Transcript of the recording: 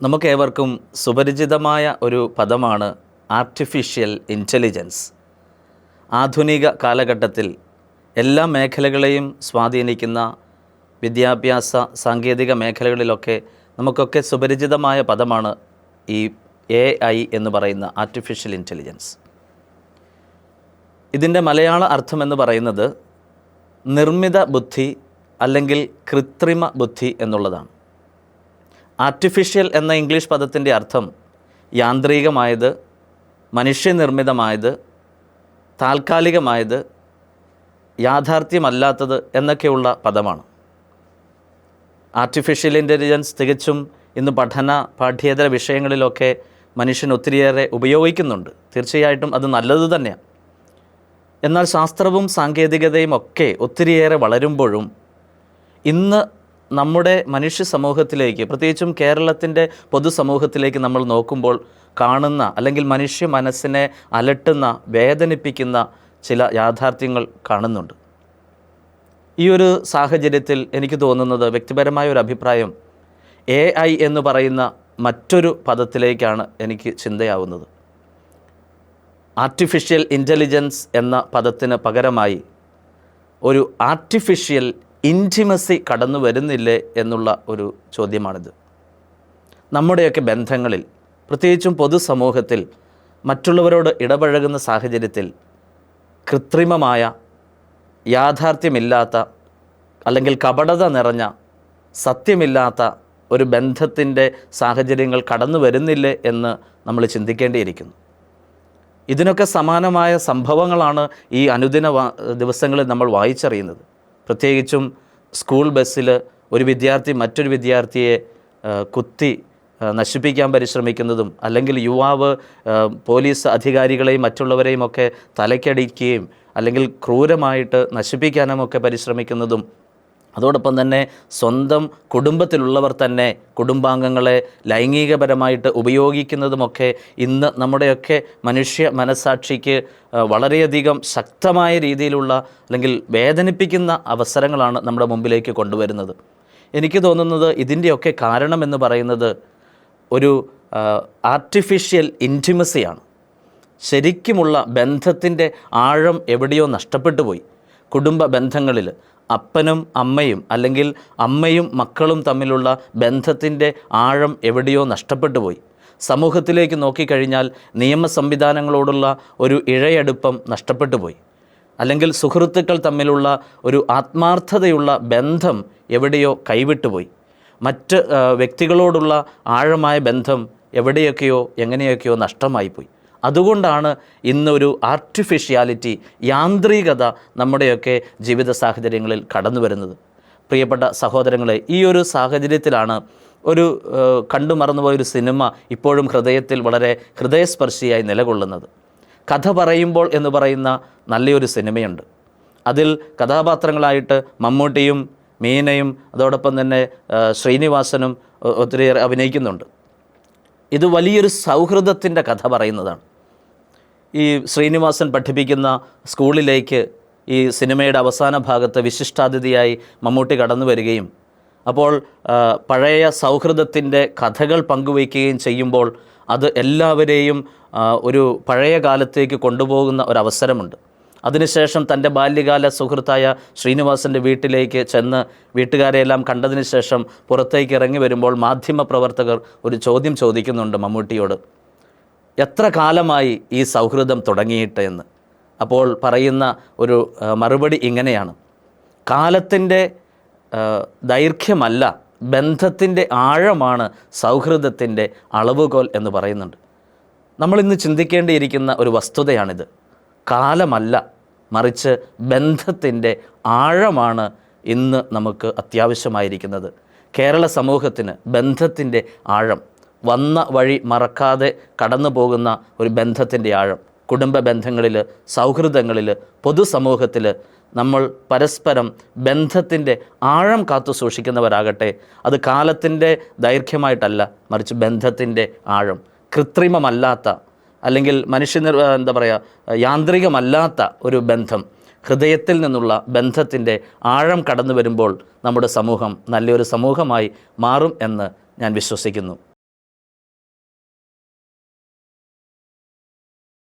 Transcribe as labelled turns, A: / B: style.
A: നമുക്കേവർക്കും സുപരിചിതമായ ഒരു പദമാണ് ആർട്ടിഫിഷ്യൽ ഇന്റലിജൻസ് ആധുനിക കാലഘട്ടത്തിൽ എല്ലാ മേഖലകളെയും സ്വാധീനിക്കുന്ന വിദ്യാഭ്യാസ സാങ്കേതിക മേഖലകളിലൊക്കെ നമുക്കൊക്കെ സുപരിചിതമായ പദമാണ് ഈ എ ഐ എന്ന് പറയുന്ന ആർട്ടിഫിഷ്യൽ ഇന്റലിജൻസ് ഇതിന്റെ മലയാള അർത്ഥം എന്ന് പറയുന്നത് നിർമ്മിത ബുദ്ധി അല്ലെങ്കിൽ കൃത്രിമ ബുദ്ധി എന്നുള്ളതാണ്. ആർട്ടിഫിഷ്യൽ എന്ന ഇംഗ്ലീഷ് പദത്തിന്റെ അർത്ഥം യാന്ത്രികമായത് മനുഷ്യനിർമ്മിതമായത് താൽക്കാലികമായത് യാഥാർത്ഥ്യമല്ലാത്തത് എന്നൊക്കെയുള്ള പദമാണ്. ആർട്ടിഫിഷ്യൽ ഇന്റലിജൻസ് തികച്ചും ഇന്ന് പഠന പാഠ്യേതര വിഷയങ്ങളിലൊക്കെ മനുഷ്യൻ ഒത്തിരിയേറെ ഉപയോഗിക്കുന്നുണ്ട്. തീർച്ചയായിട്ടും അത് നല്ലത് തന്നെയാണ്. എന്നാൽ ശാസ്ത്രവും സാങ്കേതികതയും ഒക്കെ ഒത്തിരിയേറെ വളരുമ്പോഴും ഇന്ന് നമ്മുടെ മനുഷ്യ സമൂഹത്തിലേക്ക് പ്രത്യേകിച്ചും കേരളത്തിന്റെ പൊതുസമൂഹത്തിലേക്ക് നമ്മൾ നോക്കുമ്പോൾ കാണുന്ന അല്ലെങ്കിൽ മനുഷ്യ മനസ്സിനെ അലട്ടുന്ന വേദനിപ്പിക്കുന്ന ചില യാഥാർത്ഥ്യങ്ങൾ കാണുന്നുണ്ട്. ഈ ഒരു സാഹചര്യത്തിൽ എനിക്ക് തോന്നുന്നത് വ്യക്തിപരമായ ഒരു അഭിപ്രായം എ ഐ എന്ന് പറയുന്ന മറ്റൊരു പദത്തിലേക്കാണ് എനിക്ക് ചിന്തയാവുന്നത്. ആർട്ടിഫിഷ്യൽ ഇന്റലിജൻസ് എന്ന പദത്തിന് പകരമായി ഒരു ആർട്ടിഫിഷ്യൽ ഇന്റിമസി കടന്നു വരുന്നില്ലേ എന്നുള്ള ഒരു ചോദ്യമാണിത്. നമ്മുടെയൊക്കെ ബന്ധങ്ങളിൽ പ്രത്യേകിച്ചും പൊതുസമൂഹത്തിൽ മറ്റുള്ളവരോട് ഇടപഴകുന്ന സാഹചര്യത്തിൽ കൃത്രിമമായ യാഥാർത്ഥ്യമില്ലാത്ത അല്ലെങ്കിൽ കപടത നിറഞ്ഞ സത്യമില്ലാത്ത ഒരു ബന്ധത്തിന്റെ സാഹചര്യങ്ങൾ കടന്നു വരുന്നില്ലേ എന്ന് നമ്മൾ ചിന്തിക്കേണ്ടിയിരിക്കുന്നു. ഇതിനൊക്കെ സമാനമായ സംഭവങ്ങളാണ് ഈ അനുദിന ദിവസങ്ങളിൽ നമ്മൾ വായിച്ചറിയുന്നത്. പ്രത്യേകിച്ചും സ്കൂൾ ബസ്സിൽ ഒരു വിദ്യാർത്ഥി മറ്റൊരു വിദ്യാർത്ഥിയെ കുത്തി നശിപ്പിക്കാൻ പരിശ്രമിക്കുന്നതും അല്ലെങ്കിൽ യുവാവ് പോലീസ് അധികാരികളെയും മറ്റുള്ളവരെയും ഒക്കെ തലയ്ക്കടിക്കുകയും അല്ലെങ്കിൽ ക്രൂരമായിട്ട് നശിപ്പിക്കാനുമൊക്കെ പരിശ്രമിക്കുന്നതും അതോടൊപ്പം തന്നെ സ്വന്തം കുടുംബത്തിലുള്ളവർ തന്നെ കുടുംബാംഗങ്ങളെ ലൈംഗികപരമായിട്ട് ഉപയോഗിക്കുന്നതുമൊക്കെ ഇന്ന് നമ്മുടെയൊക്കെ മനുഷ്യ മനസാക്ഷിക്ക് വളരെയധികം ശക്തമായ രീതിയിലുള്ള അല്ലെങ്കിൽ വേദനിപ്പിക്കുന്ന അവസരങ്ങളാണ് നമ്മുടെ മുമ്പിലേക്ക് കൊണ്ടുവരുന്നത്. എനിക്ക് തോന്നുന്നത് ഇതിന്റെയൊക്കെ കാരണമെന്ന് പറയുന്നത് ഒരു ആർട്ടിഫിഷ്യൽ ഇന്റിമസിയാണ് ശരിക്കുമുള്ള ബന്ധത്തിന്റെ ആഴം എവിടെയോ നഷ്ടപ്പെട്ടു പോയി. കുടുംബ ബന്ധങ്ങളിൽ അപ്പനും അമ്മയും അല്ലെങ്കിൽ അമ്മയും മക്കളും തമ്മിലുള്ള ബന്ധത്തിന്റെ ആഴം എവിടെയോ നഷ്ടപ്പെട്ടു പോയി. സമൂഹത്തിലേക്ക് നോക്കിക്കഴിഞ്ഞാൽ നിയമ സംവിധാനങ്ങളോടുള്ള ഒരു ഇഴയടുപ്പം നഷ്ടപ്പെട്ടു പോയി. അല്ലെങ്കിൽ സുഹൃത്തുക്കൾ തമ്മിലുള്ള ഒരു ആത്മാർത്ഥതയുള്ള ബന്ധം എവിടെയോ കൈവിട്ടുപോയി മറ്റ് വ്യക്തികളോടുള്ള ആഴമായ ബന്ധം എവിടെയൊക്കെയോ എങ്ങനെയൊക്കെയോ നഷ്ടമായിപ്പോയി അതുകൊണ്ടാണ് ഇന്നൊരു ആർട്ടിഫിഷ്യാലിറ്റി യാന്ത്രികത നമ്മുടെയൊക്കെ ജീവിത സാഹചര്യങ്ങളിൽ കടന്നു വരുന്നത്. പ്രിയപ്പെട്ട സഹോദരങ്ങളെ ഈ ഒരു സാഹചര്യത്തിലാണ് ഒരു കണ്ടു കണ്ടു മറന്നുപോയൊരു സിനിമ ഇപ്പോഴും ഹൃദയത്തിൽ വളരെ ഹൃദയസ്പർശിയായി നിലകൊള്ളുന്നത്. കഥ പറയുമ്പോൾ എന്ന് പറയുന്ന നല്ലൊരു സിനിമയുണ്ട്. അതിൽ കഥാപാത്രങ്ങളായിട്ട് മമ്മൂട്ടിയും മീനയും അതോടൊപ്പം തന്നെ ശ്രീനിവാസനും ഒത്തിരിയേറെ അഭിനയിക്കുന്നുണ്ട്. ഇത് വലിയൊരു സൗഹൃദത്തിന്റെ കഥ പറയുന്നതാണ്. ഈ ശ്രീനിവാസൻ പഠിപ്പിക്കുന്ന സ്കൂളിലേക്ക് ഈ സിനിമയുടെ അവസാന ഭാഗത്ത് വിശിഷ്ടാതിഥിയായി മമ്മൂട്ടി കടന്നു വരികയും അപ്പോൾ പഴയ സൗഹൃദത്തിന്റെ കഥകൾ പങ്കുവയ്ക്കുകയും ചെയ്യുമ്പോൾ അത് എല്ലാവരെയും ഒരു പഴയ കാലത്തേക്ക് കൊണ്ടുപോകുന്ന ഒരവസരമുണ്ട് അതിനുശേഷം തന്റെ ബാല്യകാല സുഹൃത്തായ ശ്രീനിവാസന്റെ വീട്ടിലേക്ക് ചെന്ന് വീട്ടുകാരെയെല്ലാം കണ്ടതിന് ശേഷം പുറത്തേക്ക് ഇറങ്ങി വരുമ്പോൾ മാധ്യമപ്രവർത്തകർ ഒരു ചോദ്യം ചോദിക്കുന്നുണ്ട് മമ്മൂട്ടിയോട്. എത്ര കാലമായി ഈ സൗഹൃദം തുടങ്ങിയിട്ട് എന്ന്. അപ്പോൾ പറയുന്ന ഒരു മറുപടി ഇങ്ങനെയാണ്. കാലത്തിന്റെ ദൈർഘ്യമല്ല ബന്ധത്തിന്റെ ആഴമാണ് സൗഹൃദത്തിന്റെ അളവുകോൽ എന്ന് പറയുന്നുണ്ട്. നമ്മളിന്ന് ചിന്തിക്കേണ്ടിയിരിക്കുന്ന ഒരു വസ്തുതയാണിത്. കാലമല്ല മറിച്ച് ബന്ധത്തിന്റെ ആഴമാണ് ഇന്ന് നമുക്ക് അത്യാവശ്യമായിരിക്കുന്നത്. കേരള സമൂഹത്തിന് ബന്ധത്തിന്റെ ആഴം വന്ന വഴി മറക്കാതെ കടന്നു പോകുന്ന ഒരു ബന്ധത്തിന്റെ ആഴം കുടുംബ ബന്ധങ്ങളിൽ സൗഹൃദങ്ങളിൽ പൊതുസമൂഹത്തിൽ നമ്മൾ പരസ്പരം ബന്ധത്തിന്റെ ആഴം കാത്തു സൂക്ഷിക്കുന്നവരാകട്ടെ അത് കാലത്തിന്റെ ദൈർഘ്യമായിട്ടല്ല മറിച്ച് ബന്ധത്തിന്റെ ആഴം. കൃത്രിമമല്ലാത്ത അല്ലെങ്കിൽ മനുഷ്യ എന്താ പറയുക യാന്ത്രികമല്ലാത്ത ഒരു ബന്ധം ഹൃദയത്തിൽ നിന്നുള്ള ബന്ധത്തിന്റെ ആഴം കടന്നു വരുമ്പോൾ നമ്മുടെ സമൂഹം നല്ലൊരു സമൂഹമായി മാറും എന്ന് ഞാൻ വിശ്വസിക്കുന്നു.